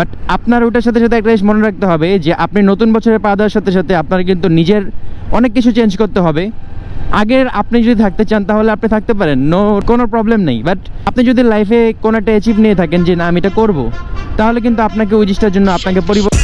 But আপনার ওটার সাথে সাথে একটা জিনিস মনে রাখতে হবে যে আপনি নতুন বছরে পা দেওয়ার সাথে সাথে আপনার কিন্তু নিজের অনেক কিছু চেঞ্জ করতে হবে আগের আপনি যদি থাকতে চান তাহলে আপনি থাকতে পারেন নো কোনো প্রবলেম নেই বাট আপনি যদি লাইফে কোনো একটা অ্যাচিভ নিয়ে থাকেন যে না, আমি এটা করব, তাহলে কিন্তু আপনাকে ওই জিনিসটার জন্য আপনাকে পরিবর্তন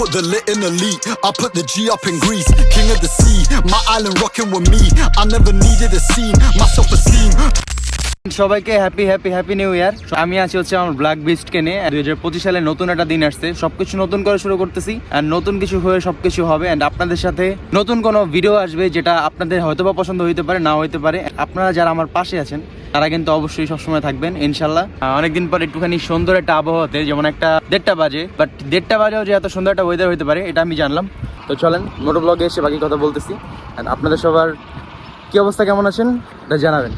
put the lit in the lead. I put the G up in Greece. King of the sea. My island rocking with me. I never needed a scene. My self esteem. সবাইকে happy happy happy new year আমি আছি হচ্ছে আমার black বিস্টকে নিয়ে দুই হাজার পঁচিশ সালে নতুন একটা দিন আসছে। সবকিছু নতুন করে শুরু করতেছি আর নতুন কিছু হয়ে সবকিছু হবে অ্যান্ড আপনাদের সাথে নতুন কোনো ভিডিও আসবে যেটা আপনাদের হয়তো বা পছন্দ হইতে পারে না হইতে পারে। আপনারা যারা আমার পাশে আছেন, তারা কিন্তু অবশ্যই সবসময় থাকবেন, ইনশাল্লাহ। অনেকদিন পর একটুখানি সুন্দর একটা আবহাওয়াতে, যেমন একটা দেড়টা বাজে বাট দেড়টা বাজেও যে এত সুন্দর একটা ওয়েদার হইতে পারে, এটা আমি জানলাম। তো চলেন, মোটো ব্লগে এসে বাকি কথা বলতেছি অ্যান্ড আপনাদের সবার কি অবস্থা, কেমন আছেন? এটা জানাবেন।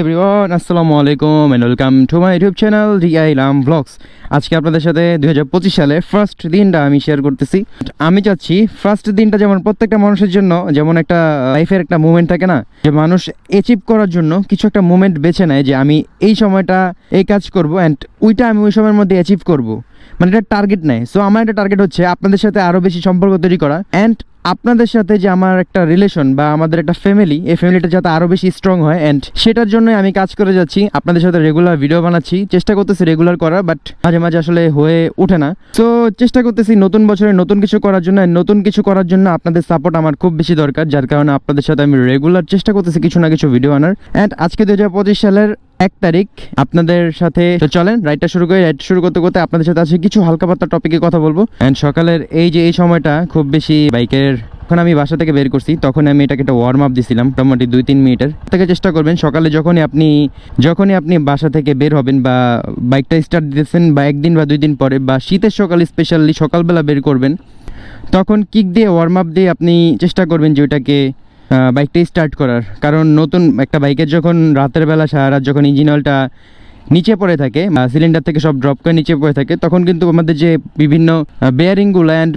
এভরিওয়ান আসসালামু আলাইকুম and welcome to my YouTube channel DI লাম ব্লগস আজকে আপনাদের সাথে দুই হাজার পঁচিশ সালে ফার্স্ট দিনটা আমি শেয়ার করতেছি। আমি চাচ্ছি ফার্স্ট দিনটা যেমন প্রত্যেকটা মানুষের জন্য যেমন একটা লাইফের একটা মুভমেন্ট থাকে না, যে মানুষ অ্যাচিভ করার জন্য কিছু একটা মুভমেন্ট বেছে নেয় যে আমি এই সময়টা এই কাজ করব অ্যান্ড ওইটা আমি ওই সময়ের মধ্যে অ্যাচিভ করব। মানে এটা টার্গেট নেয়। সো আমার একটা টার্গেট হচ্ছে আপনাদের সাথে আরও বেশি সম্পর্ক তৈরি করা অ্যান্ড আপনাদের সাথে যে আমার একটা রিলেশন বা আমাদের একটা ফ্যামিলি এই ফ্যামিলিটা যাতে আরও বেশি স্ট্রং হয় অ্যান্ড সেটার জন্য আমি কাজ করে যাচ্ছি। আপনাদের সাথে রেগুলার ভিডিও বানাচ্ছি। চেষ্টা করতেছি রেগুলার করার বাট মাঝে মাঝে আসলে হয়ে ওঠে না। তো চেষ্টা করতেছি নতুন বছরে নতুন কিছু করার জন্য নতুন কিছু করার জন্য আপনাদের সাপোর্ট আমার খুব বেশি দরকার, যার কারণে আপনাদের সাথে আমি রেগুলার চেষ্টা করতেছি কিছু না কিছু ভিডিও আনার। অ্যান্ড আজকে দু হাজার পঁচিশ সালের এক তারিখ আপনাদের সাথে। চলেন রাইডটা শুরু করে। রাইড শুরু করতে করতে আপনাদের সাথে আছে কিছু হালকা পাতলা টপিকে কথা বলব। অ্যান্ড সকালের এই যে এই সময়টা, খুব বেশি বাইকের, যখন আমি বাসা থেকে বের করছি, তখন আমি এটাকে একটা ওয়ার্ম আপ দিছিলাম, মোটামুটি দুই তিন মিনিটের। থেকে চেষ্টা করবেন, সকালে যখনই আপনি যখনই আপনি বাসা থেকে বের হবেন বা বাইকটা স্টার্ট দিতেছেন বা একদিন বা দুই দিন পরে বা শীতের সকালে স্পেশালি সকালবেলা বের করবেন, তখন কিক দিয়ে ওয়ার্ম আপ দিয়ে আপনি চেষ্টা করবেন যে ওইটাকে বাইকটা স্টার্ট করার। কারণ নতুন একটা বাইকের যখন রাতের বেলা সারা রাত যখন ইঞ্জিন অয়েলটা নিচে পড়ে থাকে সিলিন্ডার থেকে সব ড্রপ করে নিচে পড়ে থাকে, তখন কিন্তু আমাদের যে বিভিন্ন বেয়ারিংগুলো অ্যান্ড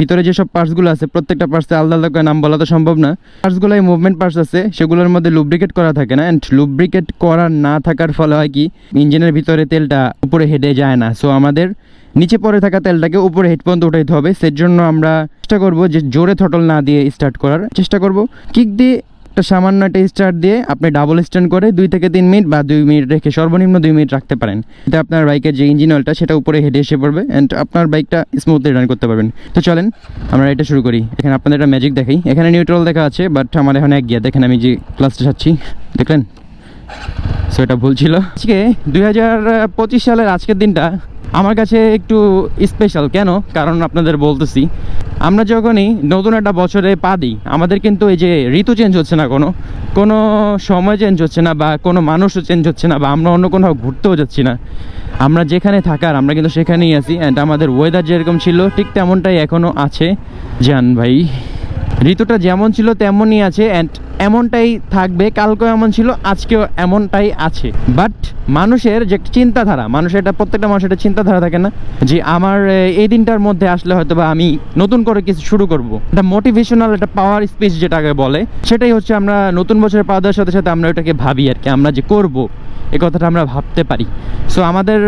ভিতরে যেসব পার্টসগুলো আছে, প্রত্যেকটা পার্টসে আলাদা আলাদা করে নাম বলা তো সম্ভব না। পার্টসগুলো মুভমেন্ট পার্টস আছে, সেগুলোর মধ্যে লুব্রিকেট করা থাকে না অ্যান্ড লুব্রিকেট করা না থাকার ফলে হয় কি ইঞ্জিনের ভিতরে তেলটা উপরে হেডে যায় না। সো আমাদের নিচে পড়ে থাকা তেলটাকে উপরে হেড পর্যন্ত উঠাইতে হবে। সের জন্য আমরা চেষ্টা করব যে জোরে থটল না দিয়ে স্টার্ট করার চেষ্টা করব। কিক দিয়ে একটা সামান্য একটা স্টার্ট দিয়ে আপনি ডাবল স্ট্যান্ড করে দুই থেকে তিন মিনিট বা দুই মিনিট রেখে সর্বনিম্ন দুই মিনিট রাখতে পারেন। এতে আপনার বাইকের যে ইঞ্জিন অয়েলটা সেটা উপরে হেঁটে এসে পড়বে অ্যান্ড আপনার বাইকটা স্মুথলি রান করতে পারবেন। তো চলেন, আমরা এটা শুরু করি। এখানে আপনাদের একটা ম্যাজিক দেখাই। এখানে নিউট্রাল দেখা আছে বাট আমার এখানে এক গিয়া দেখেন আমি যে ক্লাসটা চাচ্ছি দেখলেন? সো এটা ভুল ছিল। আজকে দুই হাজার পঁচিশ সালের আজকের দিনটা আমার কাছে একটু স্পেশাল কেন? কারণ আপনাদের বলতেছি, আমরা যখনই নতুন একটা বছরে পা দিই, আমাদের কিন্তু এই যে ঋতু চেঞ্জ হচ্ছে না কোনো কোনো সময় চেঞ্জ হচ্ছে না বা কোনো মানুষও চেঞ্জ হচ্ছে না বা আমরা অন্য কোথাও ঘুরতেও যাচ্ছি না। আমরা যেখানে থাকার, আমরা কিন্তু সেখানেই আছি অ্যান্ড আমাদের ওয়েদার যেরকম ছিল, ঠিক তেমনটাই এখনও আছে। জান ভাই ঋতুটা যেমন ছিল তেমনই আছে অ্যান্ড এমনটাই থাকবে, কালকেও এমন ছিল, আজকেও এমনটাই আছে। বাট মানুষের যে চিন্তাধারা, মানুষের এটা প্রত্যেকটা মানুষের একটা চিন্তাধারা থাকে না, যে আমার এই দিনটার মধ্যে আসলে হয়তো বা আমি নতুন করে কিছু শুরু করব। একটা মোটিভেশনাল একটা পাওয়ার স্পিচ যেটাকে বলে, সেটাই হচ্ছে আমরা নতুন বছরের পাওয়া দেওয়ার সাথে সাথে আমরা ওটাকে ভাবি আর কি, আমরা যে করব, এ কথাটা আমরা ভাবতে পারি। সো আমাদের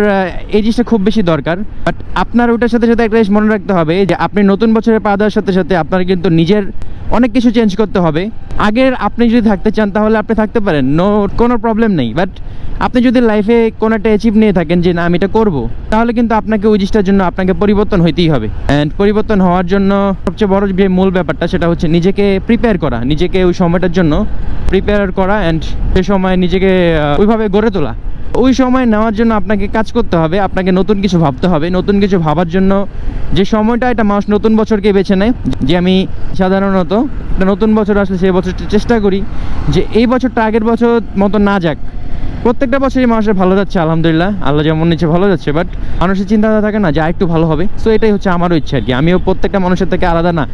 এই জিনিসটা খুব বেশি দরকার বাট আপনার ওটার সাথে সাথে একটা জিনিস মনে রাখতে হবে, যে আপনি নতুন বছরের পা দেওয়ার সাথে সাথে আপনার কিন্তু নিজের অনেক কিছু চেঞ্জ করতে হবে। আগের আপনি যদি থাকতে চান, তাহলে আপনি থাকতে পারেন। নো কোনো প্রবলেম নেই। বাট আপনি যদি লাইফে কোনো একটা অ্যাচিভ নিয়ে থাকেন যে, না, আমি এটা করব, তাহলে কিন্তু আপনাকে ওই জিনিসটার জন্য আপনাকে পরিবর্তন হইতেই হবে। অ্যান্ড পরিবর্তন হওয়ার জন্য সবচেয়ে বড় যে মূল ব্যাপারটা, সেটা হচ্ছে নিজেকে প্রিপেয়ার করা। নিজেকে ওই সময়টার জন্য প্রিপেয়ার করা অ্যান্ড সে সময় নিজেকে ওইভাবে গড়ে তোলা। ওই সময় নেওয়ার জন্য আপনাকে কাজ করতে হবে। আপনাকে নতুন কিছু ভাবতে হবে। নতুন কিছু ভাবার জন্য যে সময়টা এটা মানুষ নতুন বছরকে বেছে নেয়, যে আমি সাধারণত নতুন বছর আসলে সেই বছরটা চেষ্টা করি যে এই বছরটা আগের বছর মতো না যাক। প্রত্যেকটা বছরই মানুষের ভালো যাচ্ছে, আলহামদুলিল্লাহ। আল্লাহ যেমন নিচে ভালো যাচ্ছে বাট মানুষের চিন্তাধারা থাকে না যে একটু ভালো হবে। সো এটাই হচ্ছে আমারও ইচ্ছা আর কি। আমিও প্রত্যেকটা মানুষের থেকে আলাদা না।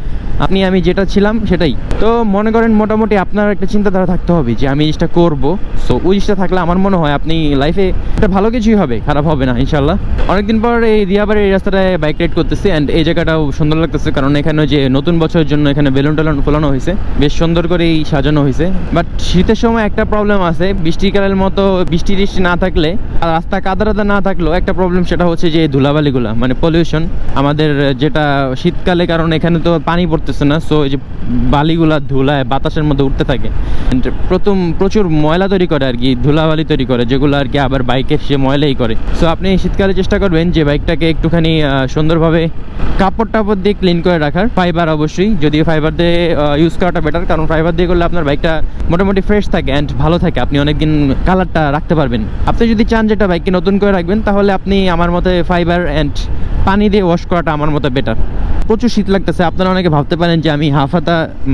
আপনি, আমি যেটা ছিলাম, সেটাই। তো মনে করেন মোটামুটি আপনার একটা চিন্তাধারা থাকতে হবে যে আমি জিনিসটা করব। সো ওই জিনিসটা থাকলে আমার মনে হয় আপনি লাইফে একটা ভালো কিছুই হবে, খারাপ হবে না ইনশাল্লাহ অনেকদিন পর এই দিয়াবাড়ির এই রাস্তাটায় বাইক রাইড করতেছি অ্যান্ড এই জায়গাটাও সুন্দর লাগতেছে কারণ এখানে যে নতুন বছরের জন্য এখানে বেলুন টেলুন ফোলানো হয়েছে। বেশ সুন্দর করেই সাজানো হয়েছে। বাট শীতের সময় একটা প্রবলেম আছে, বৃষ্টিকালের মতো বৃষ্টি টিষ্টি না থাকলে রাস্তা কাদা টাদা না থাকলেও একটা প্রবলেম সেটা হচ্ছে যে ধুলাবালিগুলা মানে পলিউশন আমাদের যেটা শীতকালে, কারণ এখানে তো পানি পড়তেছে না সো এই যে বালিগুলা ধুলায় বাতাসের মধ্যে উঠতে থাকে। প্রথম প্রচুর ময়লা তৈরি করে আর কি, ধুলাবালি তৈরি করে, যেগুলো আর কি আবার বাইকে সে ময়লাই করে। সো আপনি শীতকালে চেষ্টা করবেন যে বাইকটাকে একটুখানি সুন্দরভাবে কাপড় টাপড় দিয়ে ক্লিন করে রাখার। ফাইবার অবশ্যই, যদিও ফাইবার দিয়ে ইউজ করাটা বেটার কারণ ফাইবার দিয়ে করলে আপনার বাইকটা মোটামুটি ফ্রেশ থাকে অ্যান্ড ভালো থাকে। আপনি অনেকদিন কালারটা রাখতে পারবেন। আপনি যদি চান যেটা বাইককে নতুন করে রাখবেন, তাহলে আপনি আমার মতে ফাইবার অ্যান্ড পানি দিয়ে ওয়াশ করাটা আমার মতে বেটার প্রচুর শীত লাগতেছে, আপনারা অনেকে ভাবতে পারেন যে আমি হাফ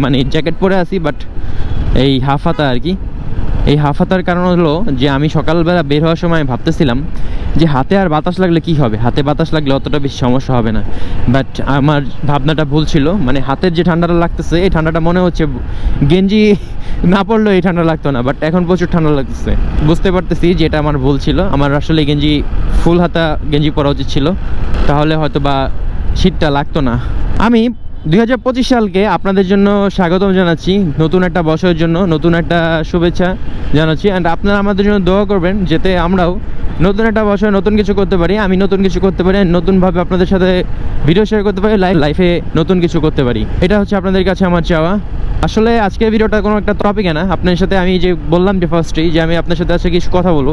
মানে জ্যাকেট পরে আছি বাট এই হাফ হাতা আর কি। এই হাফ হাতার কারণ হলো যে আমি সকালবেলা বের হওয়ার সময় ভাবতেছিলাম যে হাতে আর বাতাস লাগলে কি হবে? হাতে বাতাস লাগলে অতটা বেশি সমস্যা হবে না। বাট আমার ভাবনাটা ভুল ছিল। মানে হাতের যে ঠান্ডাটা লাগতেছে, এই ঠান্ডাটা মনে হচ্ছে গেঞ্জি না পড়লেও এই ঠান্ডা লাগতো না। বাট এখন প্রচুর ঠান্ডা লাগতেছে। বুঝতে পারতেছি যে এটা আমার ভুল ছিল। আমার আসলে গেঞ্জি, ফুল হাতা গেঞ্জি পরা উচিত ছিল। তাহলে হয়তো বা শীতটা লাগতো না। আমি দুই হাজার পঁচিশ সালকে আপনাদের জন্য স্বাগতম জানাচ্ছি নতুন একটা বছরের জন্য, নতুন একটা শুভেচ্ছা জানাচ্ছি। অ্যান্ড আপনারা আমাদের জন্য দোয়া করবেন যাতে আমরাও নতুন একটা বছর নতুন কিছু করতে পারি, আমি নতুন কিছু করতে পারি নতুনভাবে আপনাদের সাথে ভিডিও শেয়ার করতে পারি লাইফ লাইফে নতুন কিছু করতে পারি। এটা হচ্ছে আপনাদের কাছে আমার চাওয়া। আসলে আজকের ভিডিওটা কোনো একটা টপিকে না। আপনার সাথে আমি যে বললাম যে ফার্স্টেই যে আমি আপনার সাথে আজকে কিছু কথা বলব।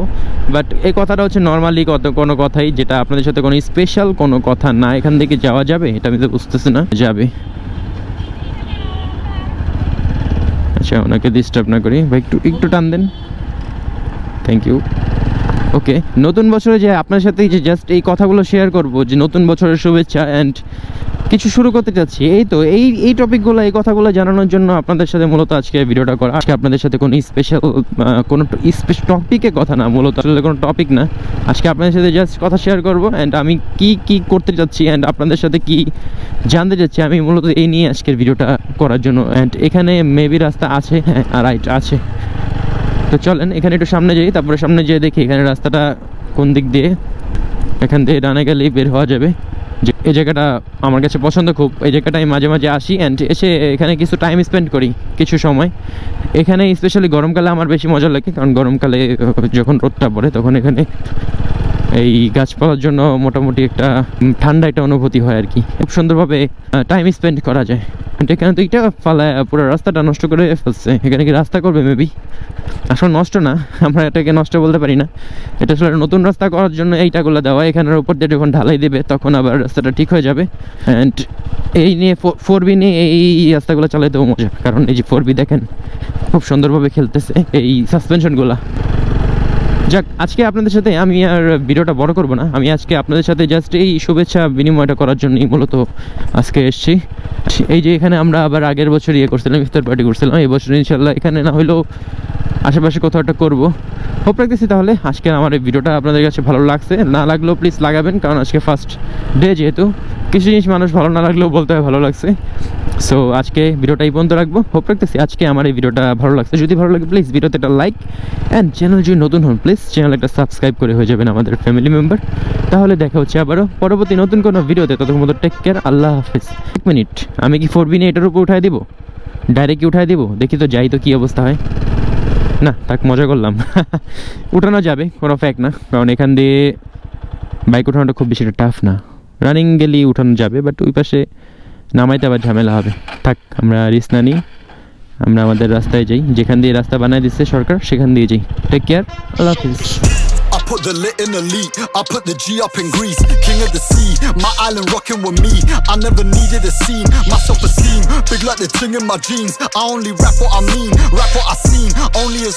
বাট এই কথাটা হচ্ছে নর্মালি কত, কোনো কথাই যেটা আপনাদের সাথে কোনো স্পেশাল কোনো কথা না। এখান থেকে যাওয়া যাবে, এটা আমি তো বুঝতেছি না, যাবে। আচ্ছা ওনাকে ডিস্টার্ব না করি। ভাই, একটু একটু টান দেন। থ্যাংক ইউ ওকে নতুন বছরে যে আপনার সাথে যে জাস্ট এই কথাগুলো শেয়ার করব, যে নতুন বছরের শুভেচ্ছা অ্যান্ড কিছু শুরু করতে চাচ্ছি। এই তো, এই এই টপিকগুলো এই কথাগুলো জানানোর জন্য আপনাদের সাথে মূলত আজকে ভিডিওটা করা আজকে আপনাদের সাথে কোনো স্পেশাল কোনো স্পেশাল টপিকে কথা না, মূলত আসলে কোনো টপিক না। আজকে আপনাদের সাথে জাস্ট কথা শেয়ার করব অ্যান্ড আমি কি কি করতে চাচ্ছি অ্যান্ড আপনাদের সাথে কি জানতে চাচ্ছি, আমি মূলত এই নিয়ে আজকের ভিডিওটা করার জন্য। অ্যান্ড এখানে মেবি রাস্তা আছে হ্যাঁ রাইট আছে। তো চলেন, এখানে একটু সামনে যাই, তারপরে সামনে যেয়ে দেখি, এখানে রাস্তাটা কোন দিক দিয়ে? এখান থেকে ডানে গেলেই বের হওয়া যাবে। এই জায়গাটা আমার কাছে পছন্দ খুব। এই জায়গাটায় মাঝে মাঝে আসি অ্যান্ড এসে এখানে কিছু টাইম স্পেন্ড করি, কিছু সময়। এখানে স্পেশালি গরমকালে আমার বেশি মজা লাগে, কারণ গরমকালে যখন রোদটা পড়ে তখন এখানে এই গাছপালার জন্য মোটামুটি একটা ঠান্ডা একটা অনুভূতি হয় আর কি। খুব সুন্দরভাবে টাইম স্পেন্ড করা যায়। এখানে তো এটা ফালায়, পুরো রাস্তাটা নষ্ট করে ফেলছে। এখানে কি রাস্তা করবে মেবি আসলে নষ্ট না, আমরা এটাকে নষ্ট বলতে পারি না। এটা আসলে নতুন রাস্তা করার জন্য এইটাগুলো দেওয়া, এখানের উপর দিয়ে যখন ঢালাই দেবে, তখন আবার রাস্তাটা ঠিক হয়ে যাবে। অ্যান্ড এই নিয়ে ফোর বি নিয়ে এই রাস্তাগুলো চালাতেও মজা, কারণ এই যে ফোর বি দেখেন, খুব সুন্দরভাবে খেলতেছে এই সাসপেনশনগুলা যাক, আজকে আপনাদের সাথে আমি আর ভিডিওটা বড় করব না। আমি আজকে আপনাদের সাথে জাস্ট এই শুভেচ্ছা বিনিময়টা করার জন্যই মূলত আজকে এসেছি। এই যে এখানে আমরা আবার আগের বছর ইয়ে করছিলাম, ইফতার পার্টি করছিলাম, এই বছর ইনশাল্লাহ এখানে না হলেও আশেপাশে কোথাও একটা করব। হোপ রাখতেছি তাহলে আজকে আমার এই ভিডিওটা আপনাদের কাছে ভালো লাগছে। না লাগলেও প্লিজ লাগাবেন, কারণ আজকে ফার্স্ট ডে যেহেতু। কিছু জিনিস মানুষ ভালো না লাগলেও বলতে হয় ভালো লাগছে। সো আজকে ভিডিওটা এই পর্যন্ত রাখব। হোপ রাখতেছি আজকে আমার এই ভিডিওটা ভালো লাগছে। যদি ভালো লাগে প্লিজ ভিডিওতে একটা লাইক অ্যান্ড চ্যানেল যদি নতুন হন প্লিজ চ্যানেল একটা সাবস্ক্রাইব করে হয়ে যাবেন আমাদের ফ্যামিলি মেম্বার তাহলে দেখা হচ্ছে আবারও পরবর্তী নতুন কোনো ভিডিওতে। ততক্ষণ মতো টেক কেয়ার আল্লাহ হাফিজ। এক মিনিট আমি কি ফোর বি নিয়ে এটার উপর উঠাই দিব? ডাইরেক্ট কি উঠাই দিব? দেখি তো যাই তো কী অবস্থা হয়। না তাক মজা করলাম। উঠানো যাবে, কোনো ফ্যাক্ট না। কারণ এখান দিয়ে বাইক উঠানোটা খুব বেশি টাফ না। রানিং গেলেই উঠানো যাবে বাট ওই পাশে নামাইতে আবার ঝামেলা হবে থাক আমরা রিস্ক না নিই আমরা আমাদের রাস্তায় যাই যেখান দিয়ে রাস্তা বানায় দিচ্ছে সরকার সেখান দিয়ে যাই টেক কেয়ার আল্লাহ হাফিজ I put the lit in elite. I put the G up in Greece. King of the sea. My island rocking with me. I never needed a scene. My self esteem. Big like the ting in my jeans. I only rap what I mean. Rap what I seen. Only as